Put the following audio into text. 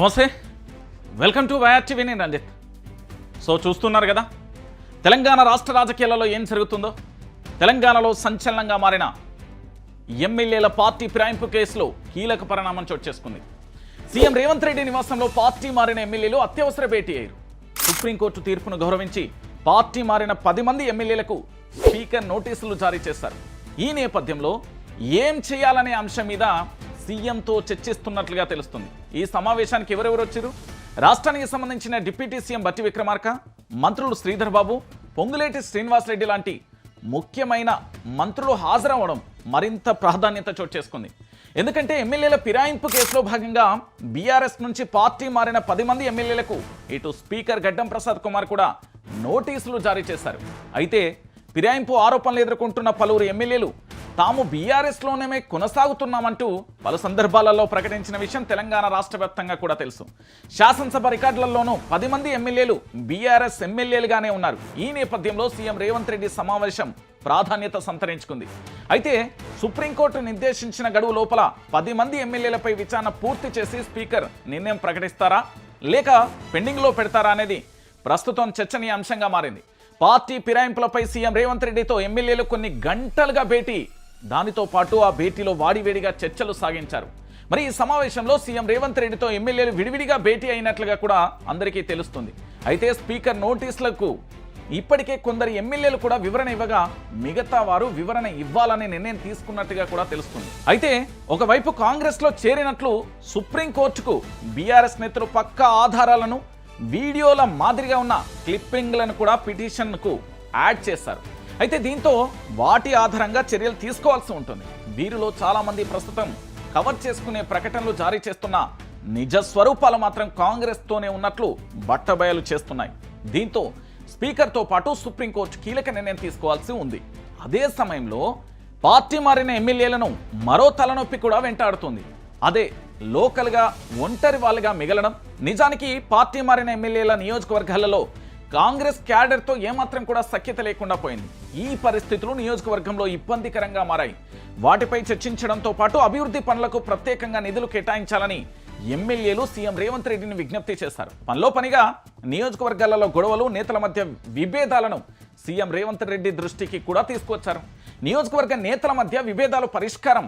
నమస్తే. Welcome to YR TV నేను Ranjith. So చూస్తున్నారు కదా? తెలంగాణ రాష్ట్ర రాజకీయాలలో ఏం జరుగుతుందో? తెలంగాణలో సంచలనంగా మారిన ఎమ్మెల్యేల పార్టీ ఫిరాయింపు కేసులో కీలక పరిణామం చోటు చేసుకుంది. సీఎం రేవంత్ రెడ్డి నివాసంలో పార్టీ మారిన ఎమ్మెల్యేలు అత్యవసర భేటీ అయ్యారు. సుప్రీంకోర్టు తీర్పును గౌరవించి పార్టీ మారిన పది మంది ఎమ్మెల్యేలకు స్పీకర్ నోటీసులు జారీ చేశారు. ఈ నేపథ్యంలో ఏం చేయాలనే అంశం మీద సీఎంతో చర్చిస్తున్నట్లుగా తెలుస్తుంది. ఈ సమావేశానికి ఎవరెవరు వచ్చారు? రాష్ట్రానికి సంబంధించిన డిప్యూటీ సీఎం బట్టి విక్రమార్క మంత్రులు శ్రీధర్ బాబు పొంగులేటి శ్రీనివాసరెడ్డి లాంటి ముఖ్యమైన మంత్రులు హాజరవ్వడం మరింత ప్రాధాన్యత చోటు చేసుకుంది. ఎందుకంటే ఎమ్మెల్యేల ఫిరాయింపు కేసులో భాగంగా బీఆర్ఎస్ నుంచి పార్టీ మారిన పది మంది ఎమ్మెల్యేలకు ఇటు స్పీకర్ గడ్డం ప్రసాద్ కుమార్ కూడా నోటీసులు జారీ చేశారు. అయితే ఫిరాయింపు ఆరోపణలు ఎదుర్కొంటున్న పలువురు ఎమ్మెల్యేలు తాము బీఆర్ఎస్లోనే కొనసాగుతున్నామంటూ పలు సందర్భాలలో ప్రకటించిన విషయం తెలంగాణ రాష్ట్ర వ్యాప్తంగా కూడా తెలుసు. శాసనసభ రికార్డులలోనూ పది మంది ఎమ్మెల్యేలు బీఆర్ఎస్ ఎమ్మెల్యేలుగానే ఉన్నారు. ఈ నేపథ్యంలో సీఎం రేవంత్ రెడ్డి సమావేశం ప్రాధాన్యత సంతరించుకుంది. అయితే సుప్రీంకోర్టు నిర్దేశించిన గడువు లోపల పది మంది ఎమ్మెల్యేలపై విచారణ పూర్తి చేసి స్పీకర్ నిర్ణయం ప్రకటిస్తారా? లేక పెండింగ్లో పెడతారా అనేది ప్రస్తుతం చర్చనీయాంశంగా మారింది. పార్టీ ఫిరాయింపులపై సీఎం రేవంత్ రెడ్డితో ఎమ్మెల్యేలు కొన్ని గంటలుగా భేటీ దానితో పాటు ఆ భేటీలో వాడివేడిగా చర్చలు సాగించారు. మరి ఈ సమావేశంలో సీఎం రేవంత్ రెడ్డితో ఎమ్మెల్యేలు విడివిడిగా భేటీ అయినట్లుగా కూడా అందరికీ తెలుస్తుంది. అయితే స్పీకర్ నోటీసులకు ఇప్పటికే కొందరు ఎమ్మెల్యేలు కూడా వివరణ ఇవ్వగా మిగతా వారు వివరణ ఇవ్వాలనే నిర్ణయం తీసుకున్నట్టుగా కూడా తెలుస్తుంది. అయితే ఒకవైపు కాంగ్రెస్లో చేరినట్లు సుప్రీంకోర్టుకు బీఆర్ఎస్ నేతలు పక్క ఆధారాలను వీడియోల మాదిరిగా ఉన్న క్లిప్పింగ్లను కూడా పిటిషన్కు యాడ్ చేశారు. అయితే దీంతో వాటి ఆధారంగా చర్యలు తీసుకోవాల్సి ఉంటుంది. వీరిలో చాలామంది ప్రస్తుతం కవర్ చేసుకునే ప్రకటనలు జారీ చేస్తున్న నిజ స్వరూపాలు మాత్రం కాంగ్రెస్తోనే ఉన్నట్లు బట్టబయలు చేస్తున్నాయి. దీంతో స్పీకర్తో పాటు సుప్రీంకోర్టు కీలక నిర్ణయం తీసుకోవాల్సి ఉంది. అదే సమయంలో పార్టీ మారిన ఎమ్మెల్యేలను మరో తలనొప్పి కూడా వెంటాడుతుంది. అదే లోకల్గా ఒంటరి వాళ్ళుగా మిగలడం. నిజానికి పార్టీ మారిన ఎమ్మెల్యేల నియోజకవర్గాలలో కాంగ్రెస్ క్యాడర్తో ఏమాత్రం కూడా సఖ్యత లేకుండా పోయింది. ఈ పరిస్థితులు నియోజకవర్గంలో ఇబ్బందికరంగా మారాయి. వాటిపై చర్చించడంతో పాటు అభివృద్ధి పనులకు ప్రత్యేకంగా నిధులు కేటాయించాలని ఎమ్మెల్యేలు సీఎం రేవంత్ రెడ్డిని విజ్ఞప్తి చేశారు. పనిలో పనిగా నియోజకవర్గాలలో గొడవలు నేతల మధ్య విభేదాలను సీఎం రేవంత్ రెడ్డి దృష్టికి కూడా తీసుకొచ్చారు. నియోజకవర్గ నేతల మధ్య విభేదాలు పరిష్కారం